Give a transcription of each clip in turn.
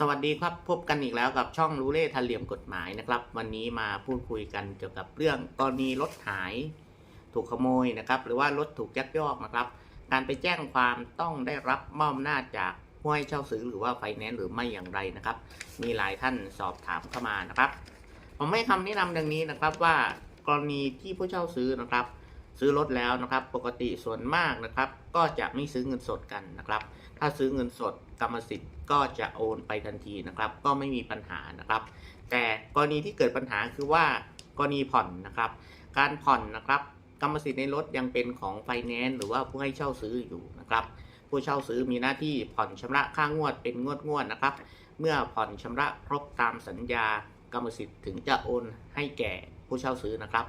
สวัสดีครับพบกันอีกแล้วกับช่องรู้เล่ทันเหลี่ยมกฎหมายนะครับ วันนี้มาพูดคุยกันเกี่ยวกับเรื่องกรณีรถหายถูกขโมยนะครับ หรือว่ารถถูกยักยอกนะครับ การไปแจ้งความต้องได้รับมอบอำนาจจากผู้ให้เช่าซื้อหรือว่าไฟแนนซ์หรือไม่อย่างไรนะครับ มีหลายท่านสอบถามเข้ามานะครับ ผมให้คำแนะนำดังนี้นะครับว่ากรณีที่ผู้เช่าซื้อนะครับ ซื้อรถแล้วนะครับ ปกติส่วนมากนะครับ ก็จะไม่ซื้อเงินสดกันนะครับ ถ้าซื้อเงินสด กรรมสิทธิ์ก็จะโอนไปทันทีนะครับ ก็ไม่มีปัญหานะครับ แต่กรณีที่เกิดปัญหาคือว่ากรณีผ่อนนะครับ การผ่อนนะครับกรรมสิทธิ์ในรถยังเป็นของไฟแนนซ์หรือว่าผู้ให้เช่าซื้ออยู่นะครับ ผู้เช่าซื้อมีหน้าที่ผ่อนชำระค่างวดเป็นงวดงวดๆนะครับ เมื่อผ่อนชำระครบตามสัญญากรรมสิทธิ์ถึงจะโอนให้แก่ผู้เช่าซื้อนะครับ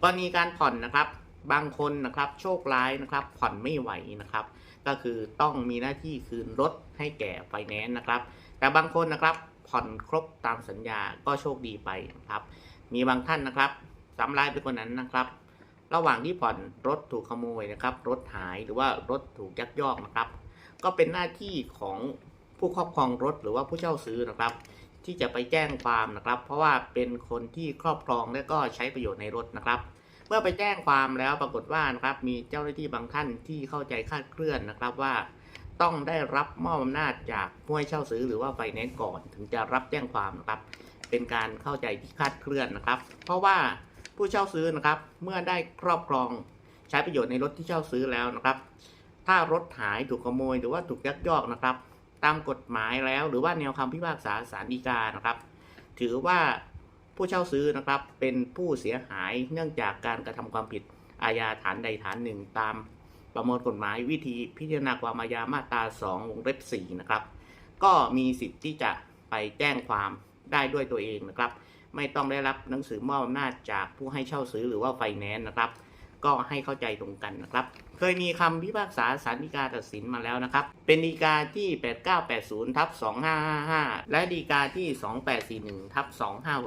กรณีการผ่อนนะครับ บางคนนะครับโชคร้ายนะครับผ่อนไม่ไหวนะครับ ก็คือต้องมีหน้าที่คืนรถให้แก่ไฟแนนซ์นะครับ แต่บางคนนะครับผ่อนครบตามสัญญาก็โชคดีไปนะครับ มีบางท่านนะครับซ้ำร้ายไปกว่านั้นนะครับ ระหว่างที่ผ่อนรถถูกขโมยนะครับ รถหายหรือว่ารถถูกยักยอกนะครับ ก็เป็นหน้าที่ของผู้ครอบครองรถหรือว่าผู้เช่าซื้อนะครับ ที่จะไปแจ้งความนะครับ เพราะว่าเป็นคนที่ครอบครองและก็ใช้ประโยชน์ในรถนะครับ เมื่อไปแจ้งความแล้วปรากฏว่านะครับมีเจ้าหน้าที่บางท่านที่เข้าใจคาดเคลื่อนนะครับว่าต้องได้รับมอบอำนาจจากผู้ให้เช่าซื้อหรือว่าไฟแนนซ์ก่อน ถึงจะรับแจ้งความนะครับ เป็นการเข้าใจที่คาดเคลื่อนนะครับ เพราะว่าผู้เช่าซื้อนะครับ เมื่อได้ครอบครองใช้ประโยชน์ในรถที่เช่าซื้อแล้วนะครับ ถ้ารถหายถูกขโมยหรือว่าถูกยักยอกนะครับ ตามกฎหมายแล้วหรือว่าแนวคำพิพากษาศาลฎีกานะครับ ถือว่า ผู้เช่าซื้อนะครับเป็นผู้เสียหายเนื่องจากการกระทำความผิดอาญาฐานใดฐานหนึ่งตามประมวลกฎหมายวิธีพิจารณาความอาญามาตรา 2 วงเล็บ 4 นะครับ ก็มีสิทธิ์ที่จะไปแจ้งความได้ด้วยตัวเองนะครับ ไม่ต้องได้รับหนังสือมอบอำนาจจากผู้ให้เช่าซื้อหรือว่าไฟแนนซ์นะครับ ก็ให้เข้าใจตรงกันนะครับ เคยมีคำพิพากษาศาลฎีกาตัดสินมาแล้วนะครับ เป็นฎีกาที่ 8980ทับ2555 และฎีกาที่ 2841ทับ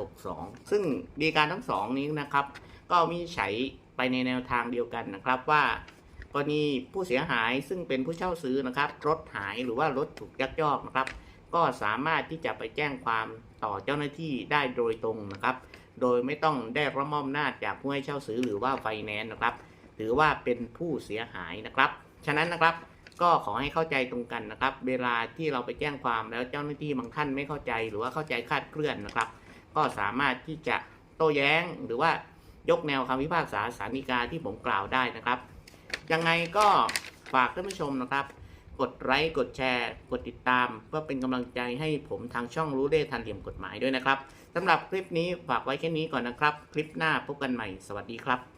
2562 ซึ่งฎีกาทั้งสองนี้นะครับ ก็มีใช้ไปในแนวทางเดียวกันนะครับว่ากรณีผู้เสียหายซึ่งเป็นผู้เช่าซื้อนะครับรถหายหรือว่ารถถูกยักยอกนะครับ ก็สามารถที่จะไปแจ้งความต่อเจ้าหน้าที่ได้โดยตรงนะครับ โดยไม่ต้องได้รับมอบอำนาจจากผู้ให้เช่าซื้อหรือว่าไฟแนนซ์นะครับ ถือว่าเป็นผู้เสียหายนะครับ ฉะนั้นนะครับก็ขอให้เข้าใจตรงกันนะครับ เวลาที่เราไปแจ้งความแล้วเจ้าหน้าที่บางท่านไม่เข้าใจหรือว่าเข้าใจคลาดเคลื่อนนะครับ ก็สามารถที่จะโต้แย้งหรือว่ายกแนวคำพิพากษาศาลฎีกาที่ผมกล่าวได้นะครับ ยังไงก็ฝากท่านผู้ชมนะครับ กดไลค์กดแชร์ กดติดตาม เพื่อเป็นกำลังใจให้ผมทางช่องรู้ได้ทันเหลี่ยมกฎหมายด้วยนะครับสำหรับคลิปนี้ฝากไว้แค่นี้ก่อนนะครับ คลิปหน้าพบกันใหม่ สวัสดีครับ